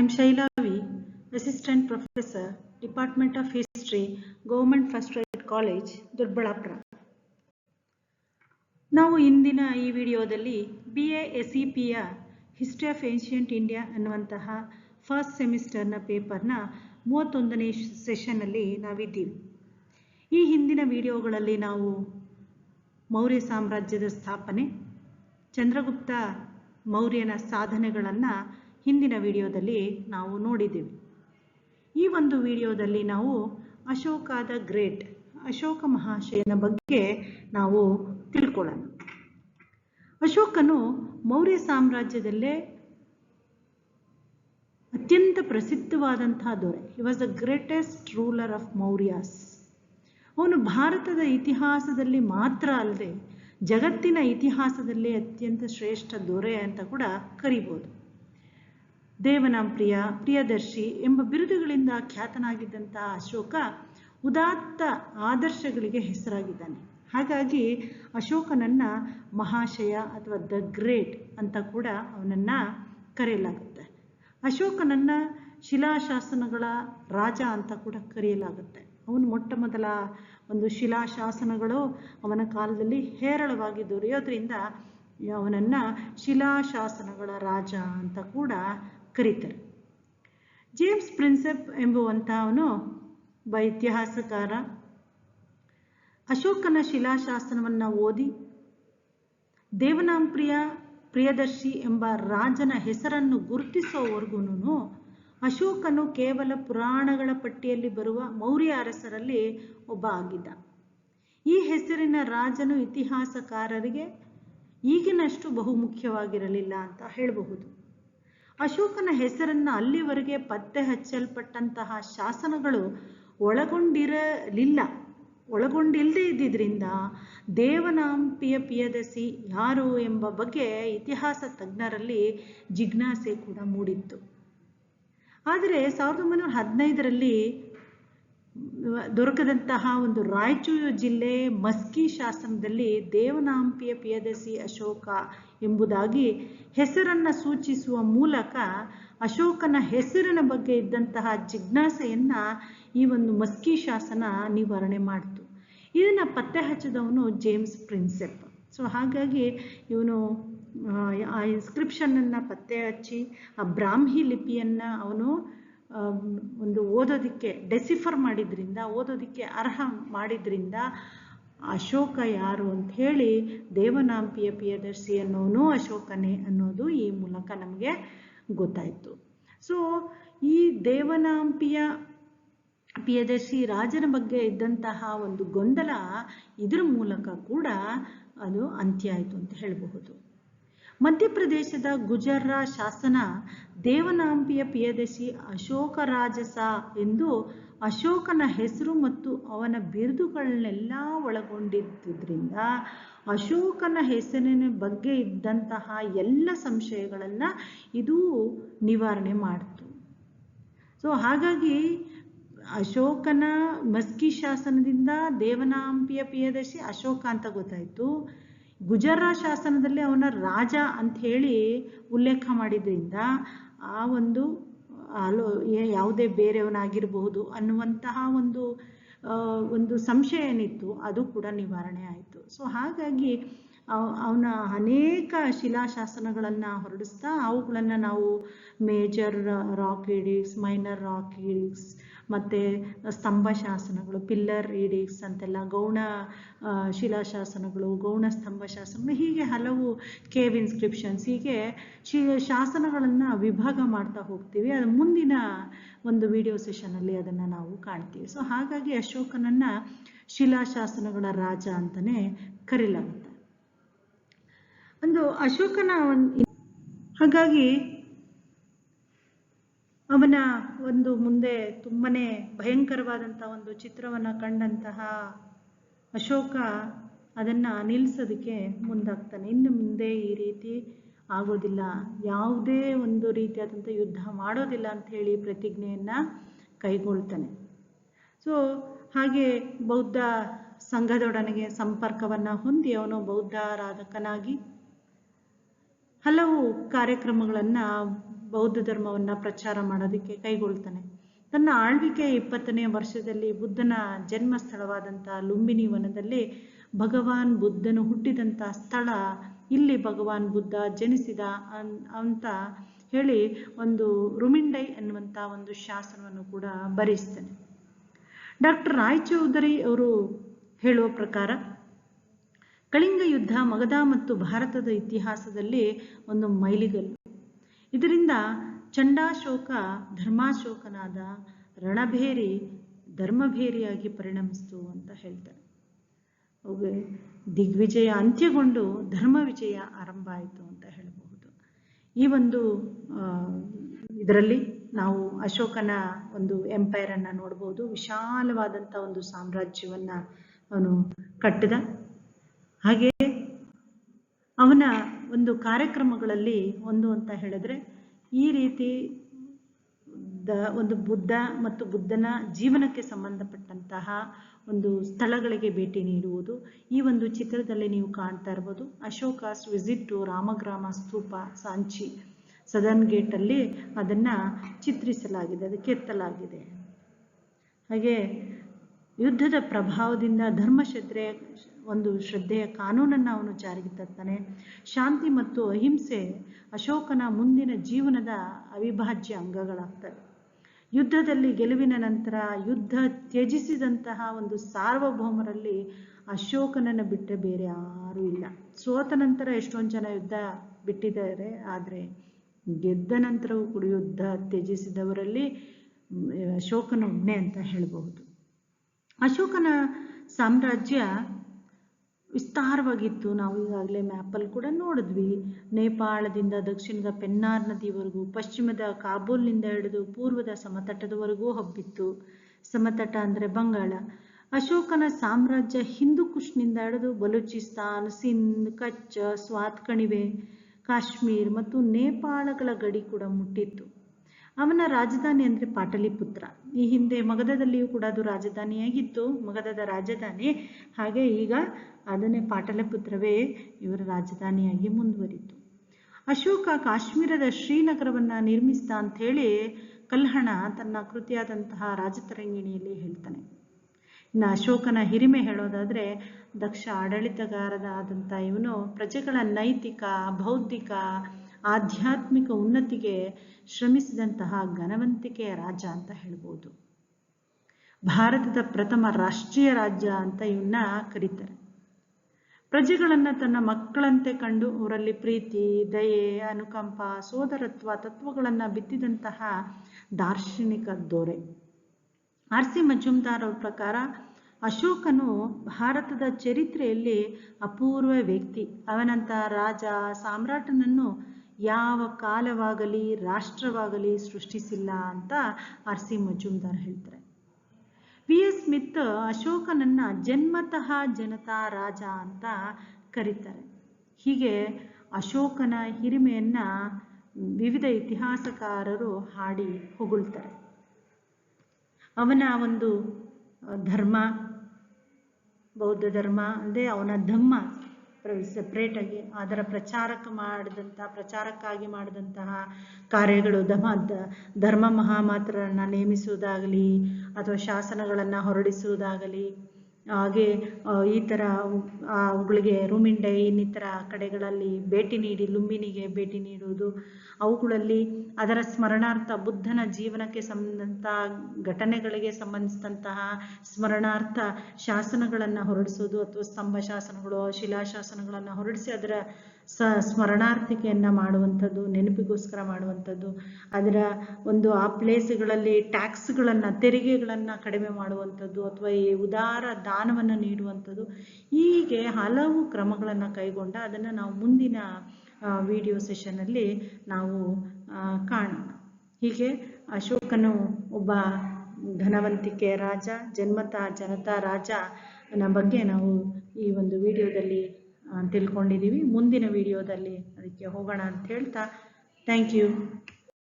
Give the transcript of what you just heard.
I am Shaila V, Assistant Professor, Department of History, Government First College, ನಾವು ಇಂದಿನ ಈ ವಿಡಿಯೋದಲ್ಲಿ ಬಿ ಎ ಎಸ್ ಇ ಪಿಯ history of ancient India ಅನ್ನುವಂತಹ first ಸೆಮಿಸ್ಟರ್ನ ಪೇಪರ್ನ ಮೂವತ್ತೊಂದನೇ ಸೆಷನ್ನಲ್ಲಿ ನಾವಿದ್ದೀವಿ. ಈ ಹಿಂದಿನ ವಿಡಿಯೋಗಳಲ್ಲಿ ನಾವು ಮೌರ್ಯ ಸಾಮ್ರಾಜ್ಯದ ಸ್ಥಾಪನೆ ಚಂದ್ರಗುಪ್ತ ಮೌರ್ಯನ ಸಾಧನೆಗಳನ್ನು ಹಿಂದಿನ ವಿಡಿಯೋದಲ್ಲಿ ನಾವು ನೋಡಿದ್ದೀವಿ. ಈ ಒಂದು ವಿಡಿಯೋದಲ್ಲಿ ನಾವು ಅಶೋಕ ಗ್ರೇಟ್, ಅಶೋಕ ಮಹಾಶಯನ ಬಗ್ಗೆ ನಾವು ತಿಳ್ಕೊಳ್ಳೋಣ. ಅಶೋಕನು ಮೌರ್ಯ ಸಾಮ್ರಾಜ್ಯದಲ್ಲೇ ಅತ್ಯಂತ ಪ್ರಸಿದ್ಧವಾದಂತಹ ದೊರೆ. He was the greatest ruler of Mauryas ಅವನು ಭಾರತದ ಇತಿಹಾಸದಲ್ಲಿ ಮಾತ್ರ ಅಲ್ಲದೆ ಜಗತ್ತಿನ ಇತಿಹಾಸದಲ್ಲಿ ಅತ್ಯಂತ ಶ್ರೇಷ್ಠ ದೊರೆ ಅಂತ ಕೂಡ ಕರಿಬೋದು. ದೇವನಾಂಪ್ರಿಯ ಪ್ರಿಯದರ್ಶಿ ಎಂಬ ಬಿರುದುಗಳಿಂದ ಖ್ಯಾತನಾಗಿದ್ದಂಥ ಅಶೋಕ ಉದಾತ್ತ ಆದರ್ಶಗಳಿಗೆ ಹೆಸರಾಗಿದ್ದಾನೆ. ಹಾಗಾಗಿ ಅಶೋಕನನ್ನ ಮಹಾಶಯ ಅಥವಾ ದ ಗ್ರೇಟ್ ಅಂತ ಕೂಡ ಅವನನ್ನು ಕರೆಯಲಾಗುತ್ತೆ. ಅಶೋಕನನ್ನು ಶಿಲಾಶಾಸನಗಳ ರಾಜ ಅಂತ ಕೂಡ ಕರೆಯಲಾಗುತ್ತೆ. ಅವನು ಮೊಟ್ಟ ಮೊದಲ ಒಂದು ಶಿಲಾಶಾಸನಗಳು ಅವನ ಕಾಲದಲ್ಲಿ ಹೇರಳವಾಗಿ ದೊರೆಯೋದ್ರಿಂದ ಅವನನ್ನು ಶಿಲಾಶಾಸನಗಳ ರಾಜ ಅಂತ ಕೂಡ ಕರೀತಾರೆ. ಜೇಮ್ಸ್ ಪ್ರಿನ್ಸೆಪ್ ಎಂಬುವಂತಹವನು ಒಬ್ಬ ಇತಿಹಾಸಕಾರ ಅಶೋಕನ ಶಿಲಾಶಾಸನವನ್ನು ಓದಿ ದೇವನಾಂಪ್ರಿಯ ಪ್ರಿಯದರ್ಶಿ ಎಂಬ ರಾಜನ ಹೆಸರನ್ನು ಗುರುತಿಸೋವರೆಗೂ ಅಶೋಕನು ಕೇವಲ ಪುರಾಣಗಳ ಪಟ್ಟಿಯಲ್ಲಿ ಬರುವ ಮೌರ್ಯ ಅರಸರಲ್ಲಿ ಒಬ್ಬ ಆಗಿದ್ದ. ಈ ಹೆಸರಿನ ರಾಜನು ಇತಿಹಾಸಕಾರರಿಗೆ ಈಗಿನಷ್ಟು ಬಹುಮುಖ್ಯವಾಗಿರಲಿಲ್ಲ ಅಂತ ಹೇಳಬಹುದು. ಅಶೋಕನ ಹೆಸರನ್ನು ಅಲ್ಲಿವರೆಗೆ ಪತ್ತೆ ಹಚ್ಚಲ್ಪಟ್ಟಂತಹ ಶಾಸನಗಳು ಒಳಗೊಂಡಿರಲಿಲ್ಲ. ಒಳಗೊಂಡಿಲ್ಲದೆ ಇದ್ದಿದ್ರಿಂದ ದೇವನಾಂಪಿಯ ಪಿಯದಸಿ ಯಾರು ಎಂಬ ಬಗ್ಗೆ ಇತಿಹಾಸ ತಜ್ಞರಲ್ಲಿ ಜಿಜ್ಞಾಸೆ ಕೂಡ ಮೂಡಿತ್ತು. ಆದರೆ ಸಾವಿರದ ಒಂಬೈನೂರ ಹದಿನೈದರಲ್ಲಿ ದೊರಕದಂತಹ ಒಂದು ರಾಯಚೂರು ಜಿಲ್ಲೆ ಮಸ್ಕಿ ಶಾಸನದಲ್ಲಿ ದೇವನಾಂಪಿಯ ಪಿಯದಸಿ ಅಶೋಕ ಎಂಬುದಾಗಿ ಹೆಸರನ್ನು ಸೂಚಿಸುವ ಮೂಲಕ ಅಶೋಕನ ಹೆಸರಿನ ಬಗ್ಗೆ ಇದ್ದಂತಹ ಜಿಜ್ಞಾಸೆಯನ್ನು ಈ ಒಂದು ಮಸ್ಕಿ ಶಾಸನ ನಿವಾರಣೆ ಮಾಡಿತು. ಇದನ್ನು ಪತ್ತೆ ಹಚ್ಚಿದವನು ಜೇಮ್ಸ್ ಪ್ರಿನ್ಸೆಪ್. ಸೊ ಹಾಗಾಗಿ ಇವನು, ಆ ಇನ್ಸ್ಕ್ರಿಪ್ಷನನ್ನು ಪತ್ತೆ ಹಚ್ಚಿ, ಆ ಬ್ರಾಹ್ಮಿ ಲಿಪಿಯನ್ನು ಅವನು ಒಂದು ಓದೋದಕ್ಕೆ ಡೆಸಿಫರ್ ಮಾಡಿದ್ರಿಂದ, ಓದೋದಕ್ಕೆ ಅರ್ಹ ಮಾಡಿದ್ರಿಂದ ಅಶೋಕ ಯಾರು ಅಂತ ಹೇಳಿ ದೇವನಾಂಪಿಯ ಪ್ರಿಯದರ್ಶಿ ಅನ್ನೋನು ಅಶೋಕನೇ ಅನ್ನೋದು ಈ ಮೂಲಕ ನಮಗೆ ಗೊತ್ತಾಯಿತು. ಸೊ ಈ ದೇವನಾಂಪಿಯ ಪ್ರಿಯದರ್ಶಿ ರಾಜನ ಬಗ್ಗೆ ಇದ್ದಂತಹ ಒಂದು ಗೊಂದಲ ಇದ್ರ ಮೂಲಕ ಕೂಡ ಅದು ಅಂತ್ಯ ಆಯಿತು ಅಂತ ಹೇಳಬಹುದು. ಮಧ್ಯಪ್ರದೇಶದ ಗುಜರ್ರ ಶಾಸನ ದೇವನಾಂಪಿಯ ಪ್ರಿಯದಶಿ ಅಶೋಕ ರಾಜಸ ಎಂದು ಅಶೋಕನ ಹೆಸರು ಮತ್ತು ಅವನ ಬಿರುದುಗಳನ್ನೆಲ್ಲ ಒಳಗೊಂಡಿದ್ದರಿಂದ ಅಶೋಕನ ಹೆಸರಿನ ಬಗ್ಗೆ ಇದ್ದಂತಹ ಎಲ್ಲ ಸಂಶಯಗಳನ್ನು ಇದು ನಿವಾರಣೆ ಮಾಡಿತು. ಸೊ ಹಾಗಾಗಿ ಅಶೋಕನ ಮಸ್ಕಿ ಶಾಸನದಿಂದ ದೇವನಾಂಪಿಯ ಪ್ರಿಯದರ್ಶಿ ಅಶೋಕ ಅಂತ ಗೊತ್ತಾಯಿತು. ಗುಜರ ಶಾಸನದಲ್ಲಿ ಅವನ ರಾಜ ಅಂತ ಹೇಳಿ ಉಲ್ಲೇಖ ಮಾಡಿದ್ರಿಂದ ಆ ಒಂದು ಅಲೋ ಯಾವುದೇ ಬೇರೆಯವನಾಗಿರಬಹುದು ಅನ್ನುವಂತಹ ಒಂದು ಒಂದು ಸಂಶಯ ಏನಿತ್ತು ಅದು ಕೂಡ ನಿವಾರಣೆ ಆಯಿತು. ಸೊ ಹಾಗಾಗಿ ಅವನ ಅನೇಕ ಶಿಲಾಶಾಸನಗಳನ್ನು ಹೊರಡಿಸ್ತಾ, ಅವುಗಳನ್ನು ನಾವು major rock edicts minor rock edicts ಮತ್ತು ಸ್ತಂಭ ಶಾಸನಗಳು ಪಿಲ್ಲರ್ ರೀಡಿಂಗ್ಸ್ ಅಂತೆಲ್ಲ, ಗೌಣ ಶಿಲಾಶಾಸನಗಳು, ಗೌಣ ಸ್ತಂಭ ಶಾಸನಗಳು ಹೀಗೆ ಹಲವು ಕೇವ್ ಇನ್ಸ್ಕ್ರಿಪ್ಷನ್ಸ್, ಹೀಗೆ ಶಿ, ಶಾಸನಗಳನ್ನು ವಿಭಾಗ ಮಾಡ್ತಾ ಹೋಗ್ತೀವಿ. ಅದು ಮುಂದಿನ ಒಂದು ವಿಡಿಯೋ ಸೆಷನಲ್ಲಿ ಅದನ್ನು ನಾವು ಕಾಣ್ತೀವಿ. ಸೊ ಹಾಗಾಗಿ ಅಶೋಕನನ್ನು ಶಿಲಾಶಾಸನಗಳ ರಾಜ ಅಂತಲೇ ಕರೀಲಾಗುತ್ತೆ. ಒಂದು ಅಶೋಕನ ಒಂದು ಹಾಗಾಗಿ ಅವನ ಒಂದು ಮುಂದೆ ತುಂಬನೇ ಭಯಂಕರವಾದಂಥ ಒಂದು ಚಿತ್ರವನ್ನು ಕಂಡಂತಹ ಅಶೋಕ ಅದನ್ನು ನಿಲ್ಲಿಸೋದಕ್ಕೆ ಮುಂದಾಗ್ತಾನೆ. ಇನ್ನು ಮುಂದೆ ಈ ರೀತಿ ಆಗೋದಿಲ್ಲ. ಯಾವುದೇ ಒಂದು ರೀತಿಯಾದಂಥ ಯುದ್ಧ ಮಾಡೋದಿಲ್ಲ ಅಂತ ಹೇಳಿ ಪ್ರತಿಜ್ಞೆಯನ್ನು ಕೈಗೊಳ್ತಾನೆ. ಸೊ ಹಾಗೆ ಬೌದ್ಧ ಸಂಘದೊಡನೆಗೆ ಸಂಪರ್ಕವನ್ನು ಹೊಂದಿ ಅವನು ಬೌದ್ಧ ಆರಾಧಕನಾಗಿ ಹಲವು ಕಾರ್ಯಕ್ರಮಗಳನ್ನು ಬೌದ್ಧ ಧರ್ಮವನ್ನು ಪ್ರಚಾರ ಮಾಡೋದಕ್ಕೆ ಕೈಗೊಳ್ತಾನೆ. ತನ್ನ ಆಳ್ವಿಕೆಯ ಇಪ್ಪತ್ತನೇ ವರ್ಷದಲ್ಲಿ ಬುದ್ಧನ ಜನ್ಮ ಸ್ಥಳವಾದಂಥ ಲುಂಬಿನಿ ವನದಲ್ಲಿ ಭಗವಾನ್ ಬುದ್ಧನು ಹುಟ್ಟಿದಂಥ ಸ್ಥಳ. ಇಲ್ಲಿ ಭಗವಾನ್ ಬುದ್ಧ ಜನಿಸಿದ ಅಂತ ಹೇಳಿ ಒಂದು ರುಮಿಂಡೈ ಎನ್ನುವಂಥ ಒಂದು ಶಾಸನವನ್ನು ಕೂಡ ಬರೆಸ್ತಾನೆ ಡಾಕ್ಟರ್ ರಾಯ್ ಚೌಧರಿ ಅವರು ಹೇಳುವ ಪ್ರಕಾರ, ಕಳಿಂಗ ಯುದ್ಧ ಮಗಧ ಮತ್ತು ಭಾರತದ ಇತಿಹಾಸದಲ್ಲಿ ಒಂದು ಮೈಲಿಗಲ್ಲು. ಇದರಿಂದ ಚಂಡಾಶೋಕ, ಧರ್ಮಾಶೋಕನಾದ ರಣಭೇರಿ ಧರ್ಮಭೇರಿಯಾಗಿ ಪರಿಣಮಿಸ್ತು ಅಂತ ಹೇಳ್ತಾರೆ. ಅವುಗೆ ದಿಗ್ವಿಜಯ ಅಂತ್ಯಗೊಂಡು ಧರ್ಮ ವಿಜಯ ಆರಂಭ ಆಯಿತು ಅಂತ ಹೇಳಬಹುದು. ಈ ಒಂದು ಇದರಲ್ಲಿ ನಾವು ಅಶೋಕನ ಒಂದು ಎಂಪೈರ್ ಅನ್ನ ನೋಡಬಹುದು ವಿಶಾಲವಾದಂಥ ಒಂದು ಸಾಮ್ರಾಜ್ಯವನ್ನ ಅವನು ಕಟ್ಟಿದ. ಹಾಗೆ ಅವನ ಒಂದು ಕಾರ್ಯಕ್ರಮಗಳಲ್ಲಿ ಒಂದು ಅಂತ ಹೇಳಿದ್ರೆ, ಈ ರೀತಿ ದ ಒಂದು ಬುದ್ಧ ಮತ್ತು ಬುದ್ಧನ ಜೀವನಕ್ಕೆ ಸಂಬಂಧಪಟ್ಟಂತಹ ಒಂದು ಸ್ಥಳಗಳಿಗೆ ಭೇಟಿ ನೀಡುವುದು. ಈ ಒಂದು ಚಿತ್ರದಲ್ಲಿ ನೀವು ಕಾಣ್ತಾ ಇರ್ಬೋದು Ashoka's visit to Ramagrama stupa Sanchi southern ಗೇಟಲ್ಲಿ ಅದನ್ನು ಚಿತ್ರಿಸಲಾಗಿದೆ ಅದು ಕೆತ್ತಲಾಗಿದೆ ಹಾಗೆ ಯುದ್ಧದ ಪ್ರಭಾವದಿಂದ ಧರ್ಮಶ್ರದ್ಧೆಯ ಒಂದು ಶ್ರದ್ಧೆಯ ಕಾನೂನನ್ನು ಅವನು ಜಾರಿಗೆ ತರ್ತಾನೆ. ಶಾಂತಿ ಮತ್ತು ಅಹಿಂಸೆ ಅಶೋಕನ ಮುಂದಿನ ಜೀವನದ ಅವಿಭಾಜ್ಯ ಅಂಗಗಳಾಗ್ತವೆ. ಯುದ್ಧದಲ್ಲಿ ಗೆಲುವಿನ ನಂತರ ಯುದ್ಧ ತ್ಯಜಿಸಿದಂತಹ ಒಂದು ಸಾರ್ವಭೌಮರಲ್ಲಿ ಅಶೋಕನನ್ನು ಬಿಟ್ಟರೆ ಬೇರೆ ಯಾರೂ ಇಲ್ಲ. ಸೋತ ನಂತರ ಎಷ್ಟೊಂದು ಜನ ಯುದ್ಧ ಬಿಟ್ಟಿದ್ದಾರೆ. ಆದರೆ ಗೆದ್ದ ನಂತರವೂ ಕೂಡ ಯುದ್ಧ ತ್ಯಜಿಸಿದವರಲ್ಲಿ ಅಶೋಕನ ಅಂತ ಹೇಳಬಹುದು. ಅಶೋಕನ ಸಾಮ್ರಾಜ್ಯ ವಿಸ್ತಾರವಾಗಿತ್ತು. ನಾವು ಈಗಾಗಲೇ ಮ್ಯಾಪಲ್ಲಿ ಕೂಡ ನೋಡಿದ್ವಿ. ನೇಪಾಳದಿಂದ ದಕ್ಷಿಣದ ಪೆನ್ನಾರ್ ನದಿವರೆಗೂ, ಪಶ್ಚಿಮದ ಕಾಬೂಲ್ನಿಂದ ಹಿಡಿದು ಪೂರ್ವದ ಸಮತಟದವರೆಗೂ ಹಬ್ಬಿತ್ತು. ಸಮತಟ ಅಂದರೆ ಬಂಗಾಳ. ಅಶೋಕನ ಸಾಮ್ರಾಜ್ಯ ಹಿಂದೂ ಕುಶ್ನಿಂದ ಹಿಡಿದು ಬಲೂಚಿಸ್ತಾನ್, ಸಿಂಧ್ ಕಚ್ ಸ್ವಾತ್ ಕಣಿವೆ ಕಾಶ್ಮೀರ್ ಮತ್ತು ನೇಪಾಳಗಳ ಗಡಿ ಕೂಡ ಮುಟ್ಟಿತ್ತು. ಅವನ ರಾಜಧಾನಿ ಅಂದರೆ ಪಾಟಲಿಪುತ್ರ. ಈ ಹಿಂದೆ ಮಗಧದಲ್ಲಿಯೂ ಕೂಡ ಅದು ರಾಜಧಾನಿಯಾಗಿತ್ತು. ಮಗಧದ ರಾಜಧಾನಿ. ಹಾಗೆ ಈಗ ಅದನ್ನೇ ಪಾಟಲಿಪುತ್ರವೇ ಇವರ ರಾಜಧಾನಿಯಾಗಿ ಮುಂದುವರಿತು. ಅಶೋಕ ಕಾಶ್ಮೀರದ ಶ್ರೀನಗರವನ್ನು ನಿರ್ಮಿಸಿದ ಅಂಥೇಳಿ ಕಲ್ಹಣ ತನ್ನ ಕೃತಿಯಾದಂತಹ ರಾಜತರಂಗಿಣಿಯಲ್ಲಿ ಹೇಳ್ತಾನೆ. ಇನ್ನು ಅಶೋಕನ ಹಿರಿಮೆ ಹೇಳೋದಾದರೆ ದಕ್ಷ ಆಡಳಿತಗಾರನಾದಂಥ ಇವನು ಪ್ರಜೆಗಳ ನೈತಿಕ, ಬೌದ್ಧಿಕ ಆಧ್ಯಾತ್ಮಿಕ ಉನ್ನತಿಗೆ ಶ್ರಮಿಸಿದಂತಹ ಘನವಂತಿಕೆಯ ರಾಜ ಅಂತ ಹೇಳ್ಬೋದು. ಭಾರತದ ಪ್ರಥಮ ರಾಷ್ಟ್ರೀಯ ರಾಜ್ಯ ಅಂತ ಇವನ್ನ ಕರೀತಾರೆ. ಪ್ರಜೆಗಳನ್ನು ತನ್ನ ಮಕ್ಕಳಂತೆ ಕಂಡು ಅವರಲ್ಲಿ ಪ್ರೀತಿ, ದಯೆ, ಅನುಕಂಪ, ಸೋದರತ್ವ ತತ್ವಗಳನ್ನು ಬಿತ್ತಿದಂತಹ ದಾರ್ಶನಿಕ ದೊರೆ. ಆರ್ ಸಿ ಮಜುಮ್ದಾರ್ ಅವ್ರ ಪ್ರಕಾರ ಅಶೋಕನು ಭಾರತದ ಚರಿತ್ರೆಯಲ್ಲಿ ಅಪೂರ್ವ ವ್ಯಕ್ತಿ. ಅವನಂತ ರಾಜ, ಸಾಮ್ರಾಟನನ್ನು ಯಾವ ಕಾಲವಾಗಲಿ, ರಾಷ್ಟ್ರವಾಗಲಿ ಸೃಷ್ಟಿಸಿಲ್ಲ ಅಂತ ಆರ್ ಸಿ ಮಜುಮ್ದಾರ್ ಹೇಳ್ತಾರೆ. ವಿ ಎಸ್ ಸ್ಮಿತ್ ಅಶೋಕನನ್ನ ಜನ್ಮತಃ ಜನತಾ ರಾಜ ಅಂತ ಕರೀತಾರೆ. ಹೀಗೆ ಅಶೋಕನ ಹಿರಿಮೆಯನ್ನ ವಿವಿಧ ಇತಿಹಾಸಕಾರರು ಹಾಡಿ ಹೊಗಳ್ತಾರೆ. ಅವನ ಒಂದು ಧರ್ಮ, ಬೌದ್ಧ ಧರ್ಮ ಅಂದರೆ ಅವನ ಧಮ್ಮ ಸಪ್ರೇಟಾಗಿ ಅದರ ಪ್ರಚಾರಕ್ಕೆ ಮಾಡಿದಂಥ ಪ್ರಚಾರಕ್ಕಾಗಿ ಮಾಡಿದಂತಹ ಕಾರ್ಯಗಳು ಧಮ ಧರ್ಮ ಮಹಾಮಾತ್ರರನ್ನು ನೇಮಿಸುವುದಾಗಲಿ ಅಥವಾ ಶಾಸನಗಳನ್ನು ಹೊರಡಿಸುವುದಾಗಲಿ ಹಾಗೆ ಈ ಥರ ಅವುಗಳಿಗೆ ರೂಮಿಂಡೆ ಇನ್ನಿತರ ಕಡೆಗಳಲ್ಲಿ ಭೇಟಿ ನೀಡಿ, ಲುಂಬಿನಿಗೆ ಭೇಟಿ ನೀಡುವುದು, ಅವುಗಳಲ್ಲಿ ಅದರ ಸ್ಮರಣಾರ್ಥ ಬುದ್ಧನ ಜೀವನಕ್ಕೆ ಸಂಬಂಧ, ಘಟನೆಗಳಿಗೆ ಸಂಬಂಧಿಸಿದಂತಹ ಸ್ಮರಣಾರ್ಥ ಶಾಸನಗಳನ್ನು ಹೊರಡಿಸೋದು ಅಥವಾ ಸ್ತಂಭ ಶಾಸನಗಳು, ಶಿಲಾಶಾಸನಗಳನ್ನು ಹೊರಡಿಸಿ ಅದರ ಸ ಸ್ಮರಣಾರ್ಥಿಕೆಯನ್ನು ಮಾಡುವಂಥದ್ದು, ನೆನಪಿಗೋಸ್ಕರ ಮಾಡುವಂಥದ್ದು, ಅದರ ಒಂದು ಆ ಪ್ಲೇಸ್ಗಳಲ್ಲಿ ಟ್ಯಾಕ್ಸ್ಗಳನ್ನು, ತೆರಿಗೆಗಳನ್ನು ಕಡಿಮೆ ಮಾಡುವಂಥದ್ದು ಅಥವಾ ಈ ಉದಾರ ದಾನವನ್ನು ನೀಡುವಂಥದ್ದು, ಹೀಗೆ ಹಲವು ಕ್ರಮಗಳನ್ನು ಕೈಗೊಂಡ ಅದನ್ನು ನಾವು ಮುಂದಿನ ವಿಡಿಯೋ ಸೆಷನಲ್ಲಿ ನಾವು ಕಾಣೋಣ. ಹೀಗೆ ಅಶೋಕನು ಒಬ್ಬ ಧನವಂತಿಕೆ ರಾಜ, ಜನ್ಮತ ಜನತಾ ರಾಜನ ಬಗ್ಗೆ ನಾವು ಈ ಒಂದು ವಿಡಿಯೋದಲ್ಲಿ ತಿಳ್ಕೊಂಡಿದ್ದೀವಿ. ಮುಂದಿನ ವಿಡಿಯೋದಲ್ಲಿ ಅದಕ್ಕೆ ಹೋಗೋಣ ಅಂತ ಹೇಳ್ತಾ ಥ್ಯಾಂಕ್ ಯು